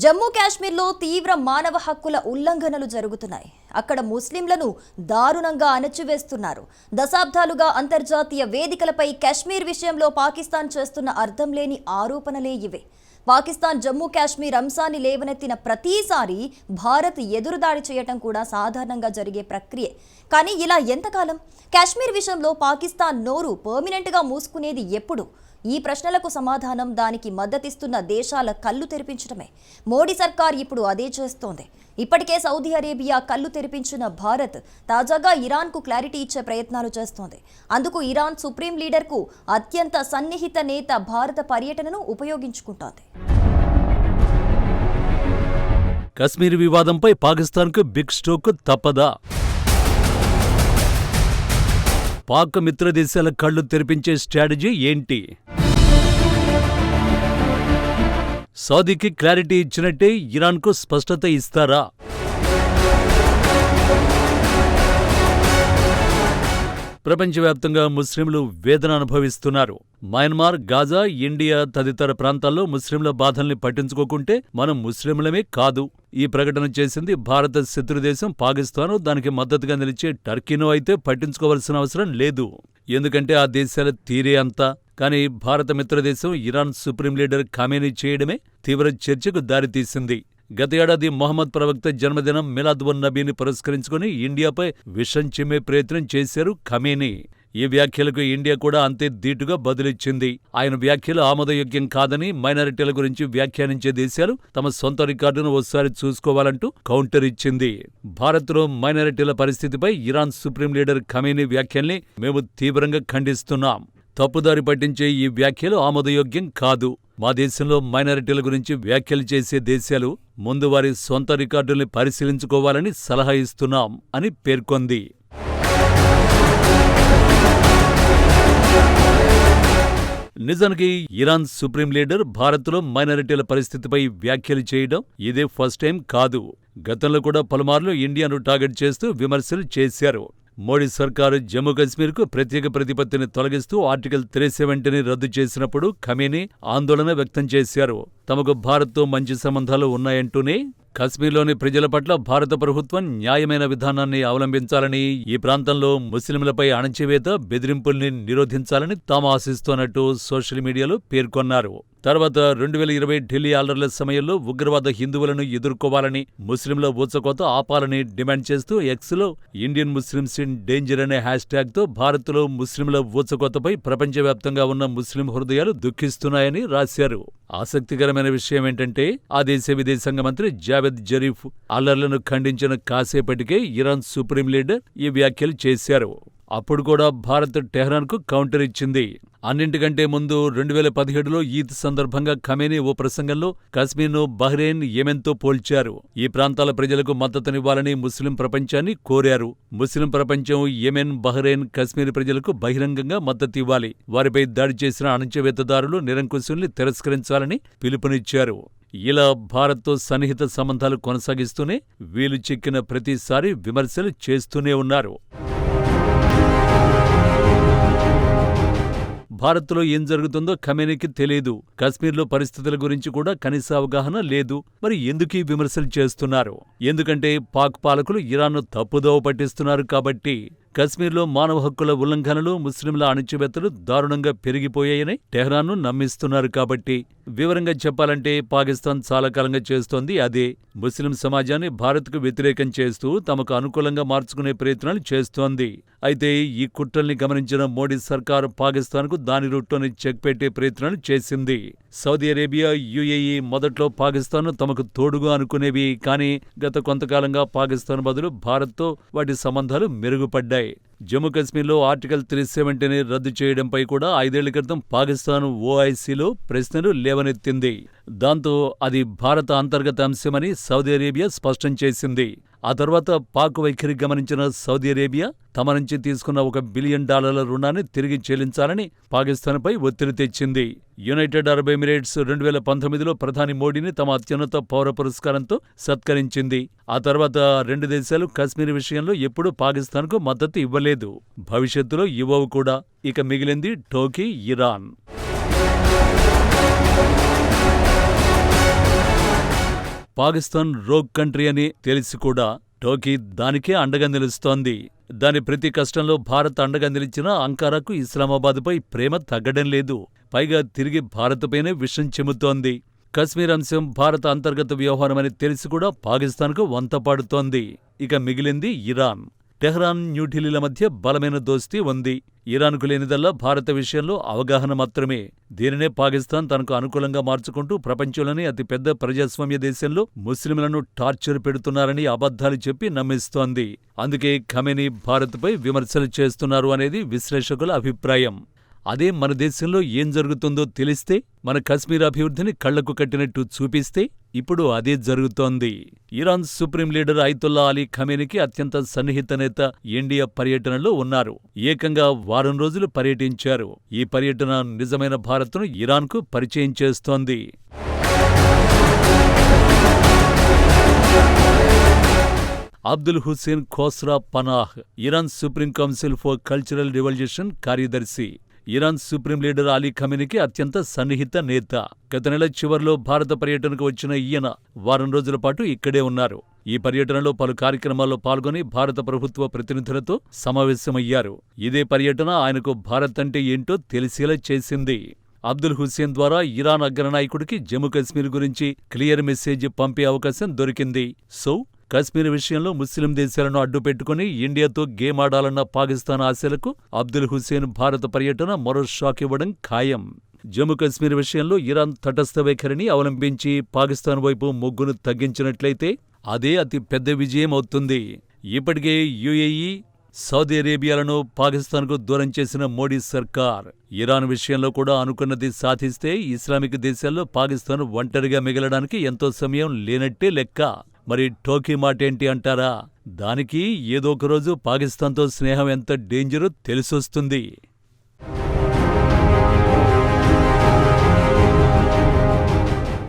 జమ్మూ కాశ్మీర్లో తీవ్ర మానవ హక్కుల ఉల్లంఘనలు జరుగుతున్నాయి. అక్కడ ముస్లింలను దారుణంగా అణచివేస్తున్నారు. దశాబ్దాలుగా అంతర్జాతీయ వేదికలపై కాశ్మీర్ విషయంలో పాకిస్తాన్ చేస్తున్న అర్థం లేని ఆరోపణలే ఇవే. పాకిస్తాన్ జమ్మూ కాశ్మీర్ అంశాన్ని లేవనెత్తిన ప్రతిసారి భారత్ ఎదురుదాడి చేయటం కూడా సాధారణంగా జరిగే ప్రక్రియ. కానీ ఇలా ఎంతకాలం? కాశ్మీర్ విషయంలో పాకిస్తాన్ నోరు పర్మినెంట్గా మూసుకునేది ఎప్పుడు? ఈ ప్రశ్నలకు సమాధానం దానికి మద్దతిస్తున్న దేశాల కళ్ళు తెరిపించడమే. మోడీ సర్కార్ ఇప్పుడు అదే చేస్తోంది. ఇప్పటికే సౌదీ అరేబియా కళ్ళు తెరిపించిన భారత్ తాజాగా ఇరాన్కు క్లారిటీ ఇచ్చే ప్రయత్నాలు చేస్తోంది. అందుకు ఇరాన్ సుప్రీం లీడర్కు అత్యంత సన్నిహిత నేత భారత పర్యటనను ఉపయోగించుకుంటోంది. కశ్మీర్ వివాదంపై పాకిస్తాన్కు బిగ్ స్ట్రోక్ తప్పదా? పాక్ మిత్ర దేశాల కళ్ళు తెరిపించే స్ట్రాటజీ ఏంటి? సౌదీకి క్లారిటీ ఇచ్చినట్టే ఇరాన్కు స్పష్టత ఇస్తారా? ప్రపంచవ్యాప్తంగా ముస్లింలు వేదన అనుభవిస్తున్నారు. మయన్మార్ గాజా ఇండియా తదితర ప్రాంతాల్లో ముస్లింల బాధల్ని పట్టించుకోకుంటే మనం ముస్లింలమే కాదు. ఈ ప్రకటన చేసింది భారత శత్రుదేశం పాకిస్తాను. దానికి మద్దతుగా నిలిచే టర్కీనో అయితే పట్టించుకోవాల్సిన అవసరం లేదు. ఎందుకంటే ఆ దేశాల తీరే అంతా. కానీ భారత మిత్రదేశం ఇరాన్ సుప్రీం లీడర్ ఖామేనీ చేయడమే తీవ్ర చర్చకు దారితీసింది. గత ఏడాది మొహమ్మద్ ప్రవక్త జన్మదినం మిలాద్ ఉన్ నబీని పురస్కరించుకుని ఇండియాపై విషం చిమ్మే ప్రయత్నం చేశారు ఖమేనీ. ఈ వ్యాఖ్యలకు ఇండియా కూడా అంతే ధీటుగా బదులిచ్చింది. ఆయన వ్యాఖ్యలు ఆమోదయోగ్యం కాదని మైనారిటీల గురించి వ్యాఖ్యానించే దేశాలు తమ సొంత రికార్డును ఓసారి చూసుకోవాలంటూ కౌంటర్ ఇచ్చింది. భారత్లో మైనారిటీల పరిస్థితిపై ఇరాన్ సుప్రీం లీడర్ ఖమేనీ వ్యాఖ్యల్ని మేము తీవ్రంగా ఖండిస్తున్నాం. తప్పుదారి పట్టించే ఈ వ్యాఖ్యలు ఆమోదయోగ్యం కాదు. మా దేశంలో మైనారిటీల గురించి వ్యాఖ్యలు చేసే దేశాలు ముందు వారి సొంత రికార్డుల్ని పరిశీలించుకోవాలని సలహా ఇస్తున్నాం అని పేర్కొంది. నిజానికి ఇరాన్ సుప్రీం లీడర్ భారత్లో మైనారిటీల పరిస్థితిపై వ్యాఖ్యలు చేయడం ఇదే ఫస్ట్ టైం కాదు. గతంలో కూడా పలుమార్లు ఇండియాను టార్గెట్ చేస్తూ విమర్శలు చేశారు. మోడీ సర్కారు జమ్మూ కశ్మీర్కు ప్రత్యేక ప్రతిపత్తిని తొలగిస్తూ ఆర్టికల్ త్రీ సెవెంటీని రద్దు చేసినప్పుడు ఖమీని ఆందోళన వ్యక్తం చేశారు. తమకు భారత్తో మంచి సంబంధాలు ఉన్నాయంటూనే కశ్మీర్లోని ప్రజల పట్ల భారత ప్రభుత్వం న్యాయమైన విధానాన్ని అవలంబించాలని ఈ ప్రాంతంలో ముస్లింలపై అణచివేత బెదిరింపుల్ని నిరోధించాలని తాము ఆశిస్తోన్నట్టు సోషల్ మీడియాలో పేర్కొన్నారు. తర్వాత రెండు వేల ఇరవై ఢిల్లీ అల్లర్ల సమయంలో ఉగ్రవాద హిందువులను ఎదుర్కోవాలని ముస్లింల ఊచకోత ఆపాలని డిమాండ్ చేస్తూ ఎక్స్లో ఇండియన్ ముస్లిమ్స్ ఇన్ డేంజర్ అనే హ్యాష్ ట్యాగ్తో భారత్లో ముస్లింల ఊచకోతపై ప్రపంచవ్యాప్తంగా ఉన్న ముస్లిం హృదయాలు దుఃఖిస్తున్నాయని రాశారు. ఆసక్తికరమైన విషయం ఏంటంటే ఆ దేశ విదేశాంగ మంత్రి జావేద్ జరీఫ్ అల్లర్లను ఖండించిన కాసేపటికే ఇరాన్ సుప్రీం లీడర్ ఈ వ్యాఖ్యలు చేశారు. అప్పుడు కూడా భారత్ టెహ్రాన్కు కౌంటర్ ఇచ్చింది. అన్నింటికంటే ముందు రెండు వేల పదిహేడులో ఈద్ సందర్భంగా ఖమేనీ ఓ ప్రసంగంలో కశ్మీర్ను బహ్రెయిన్ యెమెన్తో పోల్చారు. ఈ ప్రాంతాల ప్రజలకు మద్దతునివ్వాలని ముస్లిం ప్రపంచాన్ని కోరారు. ముస్లిం ప్రపంచం యెమెన్ బహ్రెయిన్ కశ్మీర్ ప్రజలకు బహిరంగంగా మద్దతివ్వాలి. వారిపై దాడి చేసిన అణచివేతదారులు నిరంకుశుల్ని తిరస్కరించాలని పిలుపునిచ్చారు. ఇలా భారత్తో సన్నిహిత సంబంధాలు కొనసాగిస్తూనే వీలు చిక్కిన ప్రతిసారి విమర్శలు చేస్తూనే ఉన్నారు. భారత్లో ఏం జరుగుతుందో ఖమేనీకి తెలియదు కశ్మీర్లో పరిస్థితుల గురించి కూడా కనీస అవగాహన లేదు. మరి ఎందుకు ఈ విమర్శలు చేస్తున్నారు? ఎందుకంటే పాక్ పాలకులు ఇరాన్ను తప్పుదోవ పట్టిస్తున్నారు కాబట్టి కశ్మీర్లో మానవ హక్కుల ఉల్లంఘనలు ముస్లింల అణచివేతలు దారుణంగా పెరిగిపోయాయని టెహ్రాన్ను నమ్మిస్తున్నారు కాబట్టి. వివరంగా చెప్పాలంటే పాకిస్తాన్ చాలా కాలంగా చేస్తోంది అదే. ముస్లిం సమాజాన్ని భారత్కు వ్యతిరేకం చేస్తూ తమకు అనుకూలంగా మార్చుకునే ప్రయత్నాలు చేస్తోంది. అయితే ఈ కుట్రల్ని గమనించిన మోడీ సర్కార్ పాకిస్తాన్కు దాని రూట్లోని చెక్ పెట్టే ప్రయత్నాలు చేసింది. సౌదీ అరేబియా యుఏఈ మొదట్లో పాకిస్తాన్ను తమకు తోడుగా అనుకునేవి కానీ గత కొంతకాలంగా పాకిస్తాన్ బదులు భారత్తో వాటి సంబంధాలు మెరుగుపడ్డాయి. జమ్మూ కశ్మీర్లో ఆర్టికల్ త్రీ సెవెంటీని రద్దు చేయడంపై కూడా ఐదేళ్ళ క్రితం పాకిస్తాన్ ఓఐసీలో ప్రశ్నలు లేవనెత్తింది. దాంతో అది భారత అంతర్గత అంశమని సౌదీ అరేబియా స్పష్టం చేసింది. ఆ తర్వాత పాక్ వైఖరి గమనించిన సౌదీ అరేబియా తమ నుంచి తీసుకున్న ఒక బిలియన్ డాలర్ల రుణాన్ని తిరిగి చెల్లించాలని పాకిస్తాన్పై ఒత్తిడి తెచ్చింది. యునైటెడ్ అరబ్ ఎమిరేట్స్ రెండు వేల పంతొమ్మిదిలో ప్రధాని మోడీని తమ అత్యున్నత పౌర పురస్కారంతో సత్కరించింది. ఆ తర్వాత రెండు దేశాలు కశ్మీర్ విషయంలో ఎప్పుడూ పాకిస్తాన్కు మద్దతు ఇవ్వలేదు. భవిష్యత్తులో ఇవ్వవు కూడా. ఇక మిగిలింది టోకీ ఇరాన్. పాకిస్తాన్ రోగ్ కంట్రీ అని తెలిసి కూడా టోకీ దానికే అండగా నిలుస్తోంది. దాని ప్రతి కష్టంలో భారత్ అండగా నిలిచిన అంకారాకు ఇస్లామాబాద్పై ప్రేమ తగ్గడం లేదు. పైగా తిరిగి భారత్పైనే విషం చెముతోంది కశ్మీర్ అంశం భారత అంతర్గత వ్యవహారమని తెలిసి కూడా పాకిస్తాన్కు వంతపాడుతోంది. ఇక మిగిలింది ఇరాన్. టెహ్రాన్ న్యూఢిల్లీల మధ్య బలమైన దోస్తీ ఉంది. ఇరాన్కు లేనిదల్లా భారత విషయంలో అవగాహన మాత్రమే. దీనినే పాకిస్తాన్ తనకు అనుకూలంగా మార్చుకుంటూ ప్రపంచంలోనే అతిపెద్ద ప్రజాస్వామ్య దేశంలో ముస్లింలను టార్చర్ పెడుతున్నారని అబద్ధాలు చెప్పి నమ్మిస్తోంది. అందుకే ఖమెనీ భారత్పై విమర్శలు చేస్తున్నారు అనేది విశ్లేషకుల అభిప్రాయం. అదే మన దేశంలో ఏం జరుగుతుందో తెలిస్తే మన కశ్మీర్ అభివృద్ధిని కళ్ళకు కట్టినట్టు చూపిస్తే ఇప్పుడు అదే జరుగుతోంది. Iran supreme leader Ayatollah Ali ఖమేనికి అత్యంత సన్నిహిత నేత ఇండియా పర్యటనలో ఉన్నారు. ఏకంగా వారం రోజులు పర్యటించారు. ఈ పర్యటన నిజమైన భారత్ను ఇరాన్కు పరిచయం చేస్తోంది. Abdul Hussein Khosro Panah Iran supreme council for cultural revolution కార్యదర్శి. ఇరాన్ సుప్రీం లీడర్ అలీ ఖమేనికి అత్యంత సన్నిహిత నేత. గత నెల చివర్లో భారత పర్యటనకు వచ్చిన ఈయన వారం రోజుల పాటు ఇక్కడే ఉన్నారు. ఈ పర్యటనలో పలు కార్యక్రమాల్లో పాల్గొని భారత ప్రభుత్వ ప్రతినిధులతో సమావేశమయ్యారు. ఇదే పర్యటన ఆయనకు భారత్ అంటే ఏంటో తెలిసేలా చేసింది. అబ్దుల్ హుస్సేన్ ద్వారా ఇరాన్ అగ్రనాయకుడికి జమ్మూ కశ్మీర్ గురించి క్లియర్ మెసేజ్ పంపే అవకాశం దొరికింది. సో కశ్మీర్ విషయంలో ముస్లిం దేశాలను అడ్డుపెట్టుకుని ఇండియాతో గేమ్ ఆడాలన్న పాకిస్తాన్ ఆశలకు అబ్దుల్ హుసేన్ భారత పర్యటన మరో షాక్ ఇవ్వడం ఖాయం. జమ్మూ కశ్మీర్ విషయంలో ఇరాన్ తటస్థ వైఖరిని అవలంబించి పాకిస్తాన్ వైపు మొగ్గును తగ్గించినట్లయితే అదే అతి పెద్ద విజయం అవుతుంది. ఇప్పటికే యుఏఈ సౌదీ అరేబియాలను పాకిస్తాన్కు దూరం చేసిన మోడీ సర్కార్. ఇరాన్ విషయంలో కూడా అనుకున్నది సాధిస్తే ఇస్లామిక్ దేశాల్లో పాకిస్తాన్ ఒంటరిగా మిగలడానికి ఎంతో సమయం లేనట్టే లెక్క. మరి టోకీ మాటేంటి అంటారా? దానికి ఏదో ఒక రోజు పాకిస్తాన్తో స్నేహం ఎంత డేంజరో తెలిసొస్తుంది